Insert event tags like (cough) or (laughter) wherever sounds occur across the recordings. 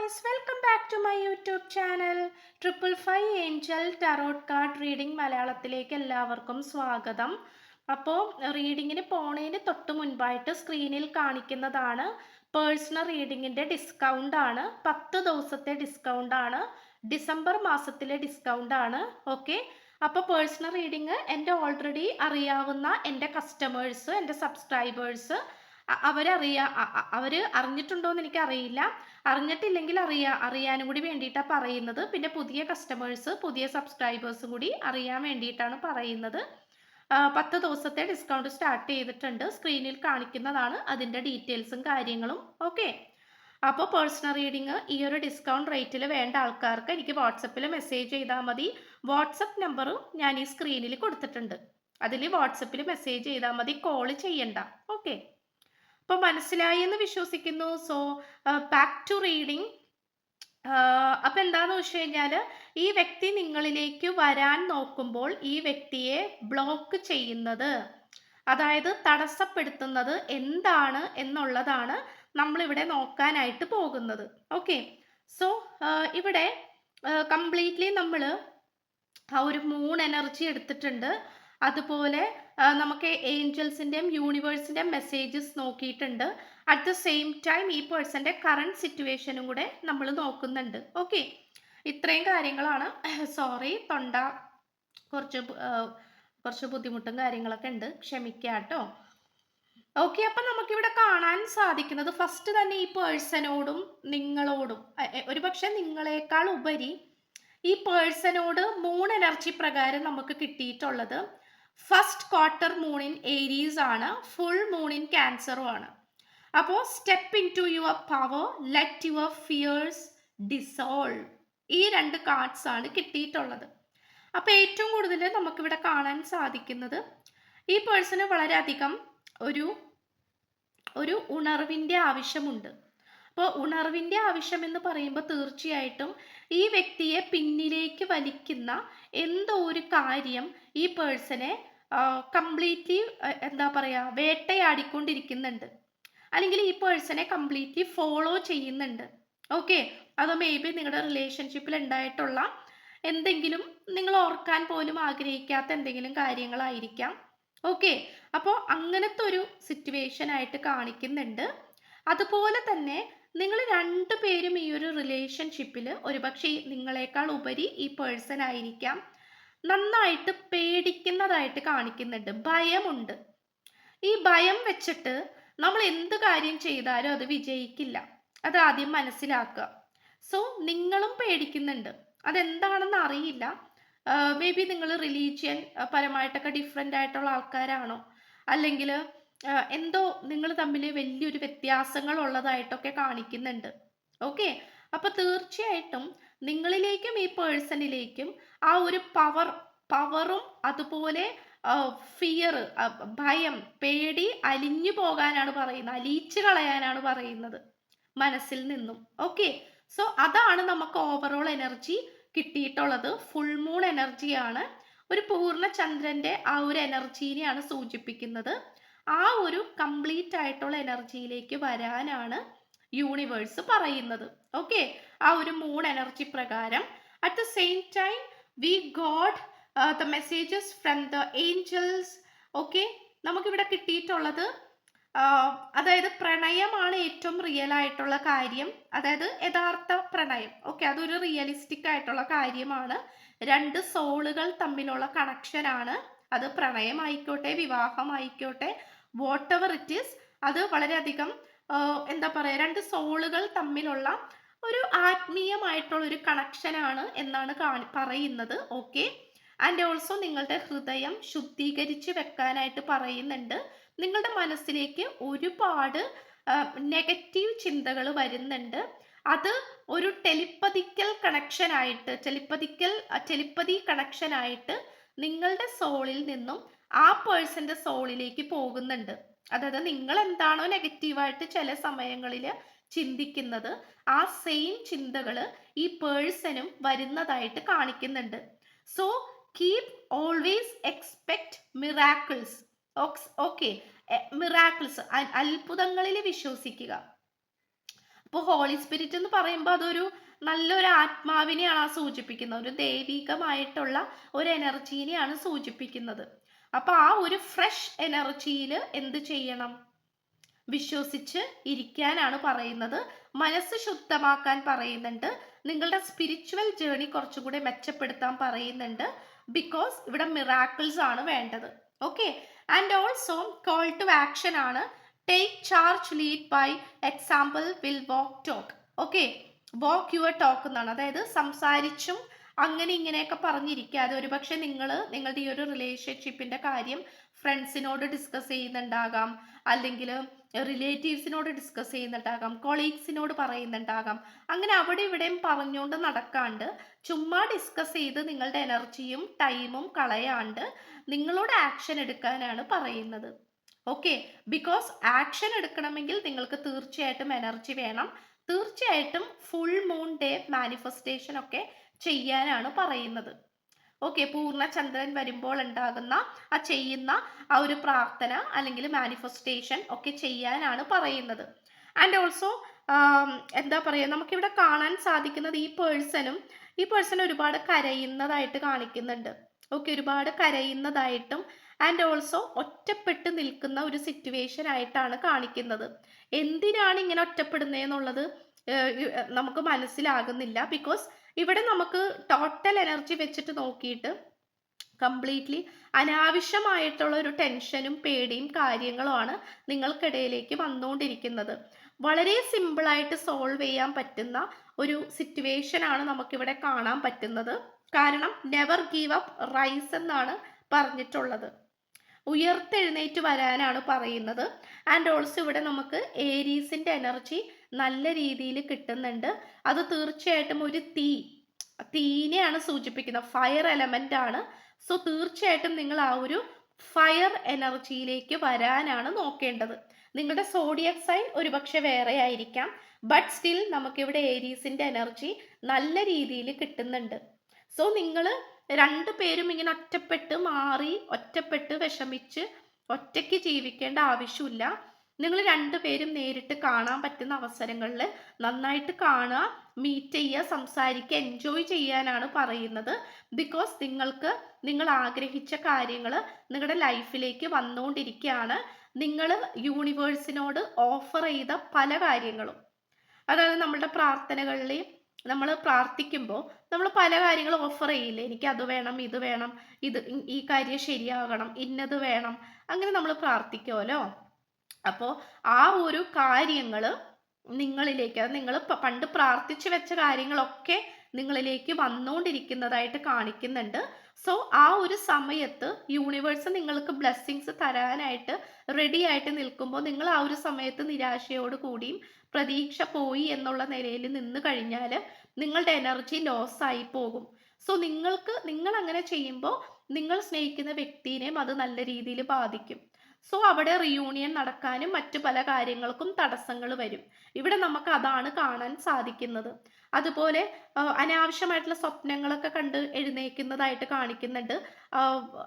Guys welcome back to my YouTube channel triple five angel tarot card reading മലയാളത്തിലേക്ക് എല്ലാവർക്കും സ്വാഗതം. അപ്പോൾ റീഡിങ്ങിന് പോണതിന് തൊട്ട് മുൻപായിട്ട് സ്ക്രീനിൽ കാണിക്കുന്നതാണ് പേഴ്സണൽ റീഡിങ്ങിന്റെ ഡിസ്കൗണ്ട് ആണ്. പത്ത് ദിവസത്തെ ഡിസ്കൗണ്ട് ആണ്. ഡിസംബർ മാസത്തിലെ ഡിസ്കൗണ്ട് ആണ്. ഓക്കെ അപ്പോൾ പേഴ്സണൽ റീഡിങ് എന്റെ ഓൾറെഡി അറിയാവുന്ന എന്റെ കസ്റ്റമേഴ്സ് എന്റെ സബ്സ്ക്രൈബേഴ്സ് അവരറിയാ അവർ അറിഞ്ഞിട്ടുണ്ടോ എനിക്ക് അറിയില്ല അറിഞ്ഞിട്ടില്ലെങ്കിൽ അറിയാ അറിയാനും കൂടി വേണ്ടിയിട്ടാണ് പറയുന്നത്. പിന്നെ പുതിയ കസ്റ്റമേഴ്സ് പുതിയ സബ്സ്ക്രൈബേഴ്സും കൂടി അറിയാൻ വേണ്ടിയിട്ടാണ് പറയുന്നത്. പത്ത് ദിവസത്തെ ഡിസ്കൗണ്ട് സ്റ്റാർട്ട് ചെയ്തിട്ടുണ്ട്. സ്ക്രീനിൽ കാണിക്കുന്നതാണ് അതിന്റെ ഡീറ്റെയിൽസും കാര്യങ്ങളും. ഓക്കെ അപ്പോൾ പേഴ്സണൽ റീഡിങ് ഈ ഒരു ഡിസ്കൗണ്ട് റേറ്റിൽ വേണ്ട ആൾക്കാർക്ക് എനിക്ക് വാട്സപ്പിൽ മെസ്സേജ് ചെയ്താൽ മതി. വാട്സപ്പ് നമ്പറും ഞാൻ ഈ സ്ക്രീനിൽ കൊടുത്തിട്ടുണ്ട്. അതിൽ വാട്സപ്പിൽ മെസ്സേജ് ചെയ്താൽ മതി. കോൾ ചെയ്യണ്ട. ഓക്കെ അപ്പോൾ മനസ്സിലായി എന്ന് വിശ്വസിക്കുന്നു. സോ ബാക്ക് ടു റീഡിങ് അപ്പൊ എന്താന്ന് വെച്ച് കഴിഞ്ഞാൽ ഈ വ്യക്തി നിങ്ങളിലേക്ക് വരാൻ നോക്കുമ്പോൾ ഈ വ്യക്തിയെ ബ്ലോക്ക് ചെയ്യുന്നത് അതായത് തടസ്സപ്പെടുത്തുന്നത് എന്താണ് എന്നുള്ളതാണ് നമ്മളിവിടെ നോക്കാനായിട്ട് പോകുന്നത്. ഓക്കെ സോ ഇവിടെ കംപ്ലീറ്റ്ലി നമ്മൾ ആ ഒരു മൂൺ എനർജി എടുത്തിട്ടുണ്ട്. അതുപോലെ നമുക്ക് ഏഞ്ചൽസിന്റെയും യൂണിവേഴ്സിന്റെയും മെസ്സേജസ് നോക്കിയിട്ടുണ്ട്. അറ്റ് ദ സെയിം ടൈം ഈ പേഴ്സന്റെ കറണ്ട് സിറ്റുവേഷനും കൂടെ നമ്മൾ നോക്കുന്നുണ്ട്. ഓക്കെ ഇത്രയും കാര്യങ്ങളാണ്. (clears throat) സോറി തൊണ്ട കുറച്ച് കുറച്ച് ബുദ്ധിമുട്ടും കാര്യങ്ങളൊക്കെ ഉണ്ട്. ക്ഷമിക്കുക കേട്ടോ. ഓക്കെ അപ്പം നമുക്കിവിടെ കാണാൻ സാധിക്കുന്നത് ഫസ്റ്റ് തന്നെ ഈ പേഴ്സണോടും നിങ്ങളോടും. ഒരുപക്ഷെ നിങ്ങളെക്കാൾ ഉപരി ഈ പേഴ്സണോട് മൂൺ എനർജി പ്രകാരം നമുക്ക് കിട്ടിയിട്ടുള്ളത്. First quarter moon in Aries ആണ് ഫുൾ മൂൺ ഇൻ ക്യാൻസറും ആണ്. അപ്പോൾ step into your power let your fears dissolve ഈ രണ്ട് കാർഡ്സ് ആണ് കിട്ടിയിട്ടുള്ളത്. അപ്പോൾ ഏറ്റവും കൂടുതൽ നമുക്കിവിടെ കാണാൻ സാധിക്കുന്നത് ഈ പേഴ്സണ് വളരെയധികം ഒരു ഒരു ഉണർവിന്റെ ആവശ്യമുണ്ട്. അപ്പോൾ ഉണർവിന്റെ ആവശ്യം എന്ന് പറയുമ്പോൾ തീർച്ചയായിട്ടും ഈ വ്യക്തിയെ പിന്നിലേക്ക് വലിക്കുന്ന എന്തോ ഒരു കാര്യം ഈ പേഴ്സണെ കംപ്ലീറ്റ്ലി എന്താ പറയുക വേട്ടയാടിക്കൊണ്ടിരിക്കുന്നുണ്ട്. അല്ലെങ്കിൽ ഈ പേഴ്സണെ കംപ്ലീറ്റ്ലി ഫോളോ ചെയ്യുന്നുണ്ട്. ഓക്കെ അതോ മേ ബി നിങ്ങളുടെ റിലേഷൻഷിപ്പിൽ ഉണ്ടായിട്ടുള്ള എന്തെങ്കിലും നിങ്ങൾ ഓർക്കാൻ പോലും ആഗ്രഹിക്കാത്ത എന്തെങ്കിലും കാര്യങ്ങളായിരിക്കാം. ഓക്കെ അപ്പോൾ അങ്ങനത്തെ ഒരു സിറ്റുവേഷൻ ആയിട്ട് കാണിക്കുന്നുണ്ട്. അതുപോലെ തന്നെ നിങ്ങൾ രണ്ടുപേരും ഈ ഒരു റിലേഷൻഷിപ്പിൽ ഒരുപക്ഷെ നിങ്ങളെക്കാൾ ഉപരി ഈ പേഴ്സൺ ആയിരിക്കാം. നന്നായിട്ട് പേടിക്കുന്നതായിട്ട് കാണിക്കുന്നുണ്ട്. ഭയമുണ്ട്. ഈ ഭയം വെച്ചിട്ട് നമ്മൾ എന്ത് കാര്യം ചെയ്താലും അത് വിജയിക്കില്ല. അത് ആദ്യം മനസ്സിലാക്കുക. സോ നിങ്ങളും പേടിക്കുന്നുണ്ട്. അതെന്താണെന്ന് അറിയില്ല. മേ ബി നിങ്ങൾ റിലീജിയൻ പരമായിട്ടൊക്കെ ഡിഫറെന്റ് ആയിട്ടുള്ള ആൾക്കാരാണോ? അല്ലെങ്കിൽ എന്തോ നിങ്ങൾ തമ്മിൽ വലിയൊരു വ്യത്യാസങ്ങൾ ഉള്ളതായിട്ടൊക്കെ കാണിക്കുന്നുണ്ട്. ഓക്കെ അപ്പോൾ തീർച്ചയായിട്ടും നിങ്ങളിലേക്കും ഈ പേഴ്സണിലേക്കും ആ ഒരു പവർ പവറും അതുപോലെ ഫിയർ ഭയം പേടി അലിഞ്ഞു പോകാനാണ് പറയുന്നത്. അലിയിച്ചു കളയാനാണ് പറയുന്നത് മനസ്സിൽ നിന്നും. ഓക്കെ സോ അതാണ് നമുക്ക് ഓവറോൾ എനർജി കിട്ടിയിട്ടുള്ളത്. ഫുൾ മൂൺ എനർജിയാണ് ഒരു പൂർണ ചന്ദ്രന്റെ ആ ഒരു എനർജീനെയാണ് സൂചിപ്പിക്കുന്നത്. ആ ഒരു കംപ്ലീറ്റ് ആയിട്ടുള്ള എനർജിയിലേക്ക് വരാനാണ് യൂണിവേഴ്സ് പറയുന്നത്. ഓക്കെ ആ ഒരു മൂൺ എനർജി പ്രകാരം. At the same time we got the messages from the angels okay നമുക്കിവിടെ കിട്ടിയിട്ടുള്ളത് ആ, അതായത് പ്രണയമാണ് ഏറ്റവും റിയൽ ആയിട്ടുള്ള കാര്യം. അതായത് യഥാർത്ഥ പ്രണയം. ഓക്കെ അതൊരു റിയലിസ്റ്റിക് ആയിട്ടുള്ള കാര്യമാണ്. രണ്ട് സോളുകൾ തമ്മിലുള്ള കണക്ഷനാണ് അത് പ്രണയമായിക്കോട്ടെ വിവാഹമായിക്കോട്ടെ വാട്ട് എവർ ഇറ്റ് ഈസ് അത് വളരെയധികം ആ, എന്താ പറയുക രണ്ട് സോളുകൾ തമ്മിലുള്ള ഒരു ആത്മീയമായിട്ടുള്ള ഒരു കണക്ഷനാണ് എന്നാണ് കാണി പറയുന്നത്. ഓക്കെ ആൻഡ് ഓൾസോ നിങ്ങളുടെ ഹൃദയം ശുദ്ധീകരിച്ച് വെക്കാനായിട്ട് പറയുന്നുണ്ട്. നിങ്ങളുടെ മനസ്സിലേക്ക് ഒരുപാട് നെഗറ്റീവ് ചിന്തകൾ വരുന്നുണ്ട്. അത് ഒരു ടെലിപ്പതിക്കൽ കണക്ഷൻ ആയിട്ട് ടെലിപ്പതിക്കൽ ടെലിപ്പതി കണക്ഷൻ ആയിട്ട് നിങ്ങളുടെ സോളിൽ നിന്നും ആ പേഴ്സന്റെ സോളിലേക്ക് പോകുന്നുണ്ട്. അതായത് നിങ്ങൾ എന്താണോ നെഗറ്റീവായിട്ട് ചില സമയങ്ങളിൽ ചിന്തിക്കുന്നത് ആ സെയിം ചിന്തകൾ ഈ പേഴ്സണും വരുന്നതായിട്ട് കാണിക്കുന്നുണ്ട്. So keep always expect miracles okay miracles അത്ഭുതങ്ങളിൽ വിശ്വസിക്കുക. അപ്പോൾ ഹോളി സ്പിരിറ്റ് എന്ന് പറയുമ്പോൾ അതൊരു നല്ലൊരു ആത്മാവിനെയാണ് സൂചിപ്പിക്കുന്നത്. ഒരു ദൈവികമായിട്ടുള്ള ഒരു എനർജീനെയാണ് സൂചിപ്പിക്കുന്നത്. അപ്പോൾ ആ ഒരു ഫ്രഷ് എനർജിയിൽ എന്ത് ചെയ്യണം? വിശ്വസിച്ച് ഇരിക്കാനാണ് പറയുന്നത്. മനസ്സ് ശുദ്ധമാക്കാൻ പറയുന്നുണ്ട്. നിങ്ങളുടെ സ്പിരിച്വൽ ജേണി കുറച്ചുകൂടെ മെച്ചപ്പെടുത്താൻ പറയുന്നുണ്ട്. ബിക്കോസ് ഇവിടെ മിറാക്കിൾസ് ആണ് വേണ്ടത്. Okay and also call to action ആണ്. Take charge lead by example will walk talk okay walk your talk എന്നാണ്. അതായത് സംസാരിച്ചും അങ്ങനെ ഇങ്ങനെയൊക്കെ പറഞ്ഞിരിക്കാതെ ഒരുപക്ഷെ നിങ്ങൾ നിങ്ങളുടെ ഈ ഒരു റിലേഷൻഷിപ്പിന്റെ കാര്യം ഫ്രണ്ട്സിനോട് ഡിസ്കസ് ചെയ്യുന്നുണ്ടാകാം. അല്ലെങ്കിൽ റിലേറ്റീവ്സിനോട് ഡിസ്കസ് ചെയ്യുന്നുണ്ടാകാം കൊളീഗ്സിനോട് പറയുന്നുണ്ടാകാം. അങ്ങനെ അവിടെ ഇവിടെയും പറഞ്ഞുകൊണ്ട് നടക്കാണ്ട് ചുമ്മാ ഡിസ്കസ് ചെയ്ത് നിങ്ങളുടെ എനർജിയും ടൈമും കളയാണ്ട് നിങ്ങളോട് ആക്ഷൻ എടുക്കാനാണ് പറയുന്നത്. ഓക്കെ ബിക്കോസ് ആക്ഷൻ എടുക്കണമെങ്കിൽ നിങ്ങൾക്ക് തീർച്ചയായിട്ടും എനർജി വേണം. തീർച്ചയായിട്ടും ഫുൾ മൂൺ ഡേ മാനിഫെസ്റ്റേഷൻ ഒക്കെ ചെയ്യാനാണ് പറയുന്നത്. ഓക്കെ പൂർണചന്ദ്രൻ വരുമ്പോൾ ഉണ്ടാകുന്ന ആ ചെയ്യുന്ന ആ ഒരു പ്രാർത്ഥന അല്ലെങ്കിൽ മാനിഫെസ്റ്റേഷൻ ഒക്കെ ചെയ്യാനാണ് പറയുന്നത്. ആൻഡ് ഓൾസോ എന്താ പറയുക നമുക്കിവിടെ കാണാൻ സാധിക്കുന്നത് ഈ പേഴ്സണും ഈ പേഴ്സൺ ഒരുപാട് കരയുന്നതായിട്ട് കാണിക്കുന്നുണ്ട്. ഓക്കെ ഒരുപാട് കരയുന്നതായിട്ടും ആൻഡ് ഓൾസോ ഒറ്റപ്പെട്ട് നിൽക്കുന്ന ഒരു സിറ്റുവേഷൻ ആയിട്ടാണ് കാണിക്കുന്നത്. എന്തിനാണ് ഇങ്ങനെ ഒറ്റപ്പെടുന്നതെന്നുള്ളത് നമുക്ക് മനസ്സിലാകുന്നില്ല. ബിക്കോസ് ഇവിടെ നമുക്ക് ടോട്ടൽ എനർജി വെച്ചിട്ട് നോക്കിയിട്ട് കംപ്ലീറ്റ്ലി അനാവശ്യമായിട്ടുള്ള ഒരു ടെൻഷനും പേടിയും കാര്യങ്ങളുമാണ് നിങ്ങൾക്കിടയിലേക്ക് വന്നുകൊണ്ടിരിക്കുന്നത്. വളരെ സിമ്പിളായിട്ട് സോൾവ് ചെയ്യാൻ പറ്റുന്ന ഒരു സിറ്റുവേഷൻ ആണ് നമുക്കിവിടെ കാണാൻ പറ്റുന്നത്. കാരണം നെവർ ഗീവ് അപ്പ് റൈസ് എന്നാണ് പറഞ്ഞിട്ടുള്ളത്. ഉയർത്തെഴുന്നേറ്റ് വരാനാണ് പറയുന്നത്. ആൻഡ് ഓൾസോ ഇവിടെ നമുക്ക് ഏരീസിന്റെ എനർജി നല്ല രീതിയിൽ കിട്ടുന്നുണ്ട്. അത് തീർച്ചയായിട്ടും ഒരു തീ തീനെയാണ് സൂചിപ്പിക്കുന്നത്. ഫയർ എലമെന്റ് ആണ്. സോ തീർച്ചയായിട്ടും നിങ്ങൾ ആ ഒരു ഫയർ എനർജിയിലേക്ക് വരാനാണ് നോക്കേണ്ടത്. നിങ്ങളുടെ സോഡിയക് സൈൻ ഒരുപക്ഷെ വേറെ ആയിരിക്കാം. ബട്ട് സ്റ്റിൽ നമുക്കിവിടെ ഏരീസിന്റെ എനർജി നല്ല രീതിയിൽ കിട്ടുന്നുണ്ട്. സോ നിങ്ങൾ രണ്ടു പേരും ഇങ്ങനെ ഒറ്റപ്പെട്ട് മാറി ഒറ്റപ്പെട്ട് വിഷമിച്ച് ഒറ്റയ്ക്ക് ജീവിക്കേണ്ട ആവശ്യമില്ല. നിങ്ങൾ രണ്ടുപേരും നേരിട്ട് കാണാൻ പറ്റുന്ന അവസരങ്ങളിൽ നന്നായിട്ട് കാണുക മീറ്റ് ചെയ്യുക സംസാരിക്കുക എൻജോയ് ചെയ്യാനാണ് പറയുന്നത്. ബിക്കോസ് നിങ്ങൾക്ക് നിങ്ങൾ ആഗ്രഹിച്ച കാര്യങ്ങൾ നിങ്ങളുടെ ലൈഫിലേക്ക് വന്നുകൊണ്ടിരിക്കുകയാണ്. നിങ്ങൾ യൂണിവേഴ്സിനോട് ഓഫർ ചെയ്ത പല കാര്യങ്ങളും. അതായത് നമ്മളുടെ പ്രാർത്ഥനകളിലെയും നമ്മൾ പ്രാർത്ഥിക്കുമ്പോൾ നമ്മൾ പല കാര്യങ്ങളും ഓഫർ ചെയ്യില്ലേ? എനിക്ക് അത് വേണം ഇത് വേണം ഇത് ഈ കാര്യം ശരിയാകണം ഇന്നത് വേണം. അങ്ങനെ നമ്മൾ പ്രാർത്ഥിക്കുമല്ലോ. അപ്പോൾ ആ ഒരു കാര്യങ്ങൾ നിങ്ങളിലേക്ക് അത് നിങ്ങൾ പണ്ട് പ്രാർത്ഥിച്ചു വെച്ച കാര്യങ്ങളൊക്കെ നിങ്ങളിലേക്ക് വന്നുകൊണ്ടിരിക്കുന്നതായിട്ട് കാണിക്കുന്നുണ്ട്. സോ ആ ഒരു സമയത്ത് യൂണിവേഴ്സ് നിങ്ങൾക്ക് ബ്ലെസ്സിങ്സ് തരാനായിട്ട് റെഡി ആയിട്ട് നിൽക്കുമ്പോൾ നിങ്ങൾ ആ ഒരു സമയത്ത് നിരാശയോട് കൂടിയും പ്രതീക്ഷ പോയി എന്നുള്ള നിലയിൽ നിന്ന് കഴിഞ്ഞാൽ നിങ്ങളുടെ എനർജി ലോസ് ആയി പോകും. സോ നിങ്ങൾക്ക് നിങ്ങൾ അങ്ങനെ ചെയ്യുമ്പോൾ നിങ്ങൾ സ്നേഹിക്കുന്ന വ്യക്തിനെയും അത് നല്ല രീതിയിൽ ബാധിക്കും. സോ അവിടെ റിയൂണിയൻ നടക്കാനും മറ്റു പല കാര്യങ്ങൾക്കും തടസ്സങ്ങൾ വരും. ഇവിടെ നമുക്ക് അതാണ് കാണാൻ സാധിക്കുന്നത്. അതുപോലെ അനാവശ്യമായിട്ടുള്ള സ്വപ്നങ്ങളൊക്കെ കണ്ട് എഴുന്നേക്കുന്നതായിട്ട് കാണിക്കുന്നുണ്ട്.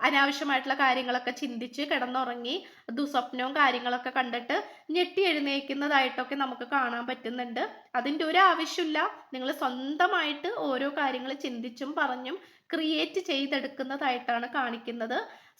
അനാവശ്യമായിട്ടുള്ള കാര്യങ്ങളൊക്കെ ചിന്തിച്ച് കിടന്നുറങ്ങി ദുസ്വപ്നവും കാര്യങ്ങളൊക്കെ കണ്ടിട്ട് ഞെട്ടി എഴുന്നേക്കുന്നതായിട്ടൊക്കെ നമുക്ക് കാണാൻ പറ്റുന്നുണ്ട്. അതിന്റെ ഒരു ആവശ്യമില്ല. നിങ്ങൾ സ്വന്തമായിട്ട് ഓരോ കാര്യങ്ങൾ ചിന്തിച്ചും പറഞ്ഞും ക്രിയേറ്റ് ചെയ്തെടുക്കുന്നതായിട്ടാണ് കാണിക്കുന്നത്.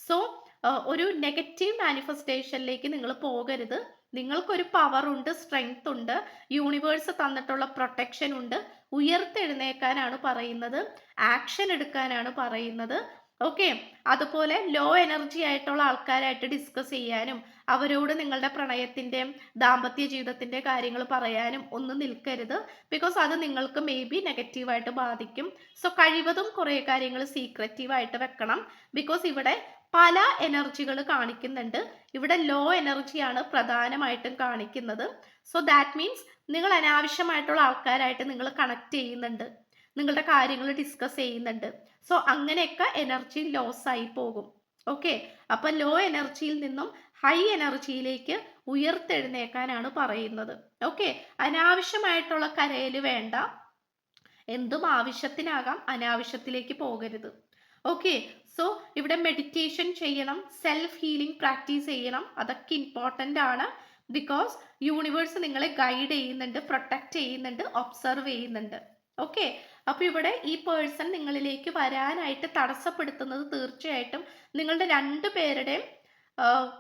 സോ ഒരു നെഗറ്റീവ് മാനിഫെസ്റ്റേഷനിലേക്ക് നിങ്ങൾ പോകരുത്. നിങ്ങൾക്കൊരു പവർ ഉണ്ട് സ്ട്രെങ്ത് ഉണ്ട് യൂണിവേഴ്സ് തന്നിട്ടുള്ള പ്രൊട്ടക്ഷൻ ഉണ്ട്. ഉയർത്തെഴുന്നേക്കാനാണ് പറയുന്നത്. ആക്ഷൻ എടുക്കാനാണ് പറയുന്നത്. ഓക്കെ. അതുപോലെ ലോ എനർജി ആയിട്ടുള്ള ആൾക്കാരായിട്ട് ഡിസ്കസ് ചെയ്യാനും അവരോട് നിങ്ങളുടെ പ്രണയത്തിന്റെ ദാമ്പത്യ ജീവിതത്തിന്റെ കാര്യങ്ങൾ പറയാനും ഒന്നും നിൽക്കരുത്. ബിക്കോസ് അത് നിങ്ങൾക്ക് മേ ബി നെഗറ്റീവായിട്ട് ബാധിക്കും. സോ കഴിവതും കുറേ കാര്യങ്ങൾ സീക്രറ്റീവായിട്ട് വെക്കണം. ബിക്കോസ് ഇവിടെ പല എനർജികൾ കാണിക്കുന്നുണ്ട്. ഇവിടെ ലോ എനർജിയാണ് പ്രധാനമായിട്ടും കാണിക്കുന്നത്. സോ ദാറ്റ് മീൻസ് നിങ്ങൾ അനാവശ്യമായിട്ടുള്ള ആൾക്കാരായിട്ട് നിങ്ങൾ കണക്ട് ചെയ്യുന്നുണ്ട്. നിങ്ങളുടെ കാര്യങ്ങൾ ഡിസ്കസ് ചെയ്യുന്നുണ്ട്. സോ അങ്ങനെയൊക്കെ എനർജി ലോസ് ആയി പോകും. ഓക്കെ അപ്പൊ ലോ എനർജിയിൽ നിന്നും ഹൈ എനർജിയിലേക്ക് ഉയർത്തെഴുന്നേക്കാനാണ് പറയുന്നത്. ഓക്കെ അനാവശ്യമായിട്ടുള്ള കരയിൽ വേണ്ട. എന്തും ആവശ്യത്തിനാകാം. അനാവശ്യത്തിലേക്ക് പോകരുത്. ഓക്കെ സോ ഇവിടെ മെഡിറ്റേഷൻ ചെയ്യണം. സെൽഫ് ഹീലിംഗ് പ്രാക്ടീസ് ചെയ്യണം. അതൊക്കെ ഇമ്പോർട്ടന്റ് ആണ്. ബിക്കോസ് യൂണിവേഴ്സ് നിങ്ങളെ ഗൈഡ് ചെയ്യുന്നുണ്ട് പ്രൊട്ടക്റ്റ് ചെയ്യുന്നുണ്ട് ഒബ്സർവ് ചെയ്യുന്നുണ്ട്. ഓക്കെ അപ്പോൾ ഇവിടെ ഈ പേഴ്സൺ നിങ്ങളിലേക്ക് വരാനായിട്ട് തടസ്സപ്പെടുത്തുന്നത് തീർച്ചയായിട്ടും നിങ്ങളുടെ രണ്ട് പേരുടെയും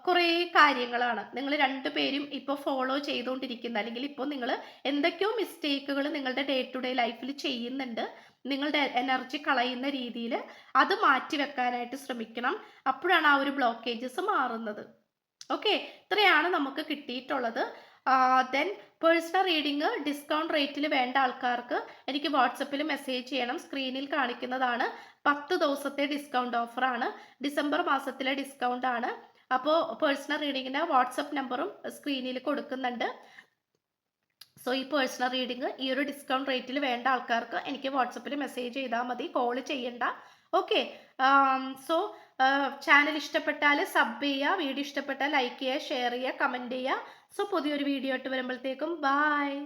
കുറേ കാര്യങ്ങളാണ്. നിങ്ങൾ രണ്ടുപേരും ഇപ്പോൾ ഫോളോ ചെയ്തുകൊണ്ടിരിക്കുന്ന. അല്ലെങ്കിൽ ഇപ്പോൾ നിങ്ങൾ എന്തൊക്കെയോ മിസ്റ്റേക്കുകൾ നിങ്ങളുടെ ഡേ ടു ഡേ ലൈഫിൽ ചെയ്യുന്നുണ്ട്. നിങ്ങളുടെ എനർജി കളയുന്ന രീതിയിൽ അത് മാറ്റി വെക്കാനായിട്ട് ശ്രമിക്കണം. അപ്പോഴാണ് ആ ഒരു ബ്ലോക്കേജസ് മാറുന്നത്. ഓക്കെ ഇത്രയാണ് നമുക്ക് കിട്ടിയിട്ടുള്ളത്. ദെൻ പേഴ്സണൽ റീഡിങ് ഡിസ്കൗണ്ട് റേറ്റിൽ വേണ്ട ആൾക്കാർക്ക് എനിക്ക് വാട്സപ്പിൽ മെസ്സേജ് ചെയ്യണം. സ്ക്രീനിൽ കാണിക്കുന്നതാണ്. പത്ത് ദിവസത്തെ ഡിസ്കൗണ്ട് ഓഫറാണ് ഡിസംബർ മാസത്തിലെ ഡിസ്കൗണ്ട് ആണ്. അപ്പോൾ പേഴ്സണൽ റീഡിങ്ങിന്റെ വാട്സപ്പ് നമ്പറും സ്ക്രീനിൽ കൊടുക്കുന്നുണ്ട്. സോ ഈ പേഴ്സണൽ റീഡിങ് ഈ ഒരു ഡിസ്കൗണ്ട് റേറ്റിൽ വേണ്ട ആൾക്കാർക്ക് എനിക്ക് വാട്സപ്പിൽ മെസ്സേജ് ചെയ്താൽ മതി. കോൾ ചെയ്യണ്ട. ഓക്കെ സോ ചാനൽ ഇഷ്ടപ്പെട്ടാൽ സബ് ചെയ്യുക. വീഡിയോ ഇഷ്ടപ്പെട്ടാൽ ലൈക്ക് ചെയ്യുക ഷെയർ ചെയ്യുക കമന്റ് ചെയ്യുക. സോ പുതിയൊരു വീഡിയോ ആയിട്ട് വരുമ്പോഴത്തേക്കും ബായ്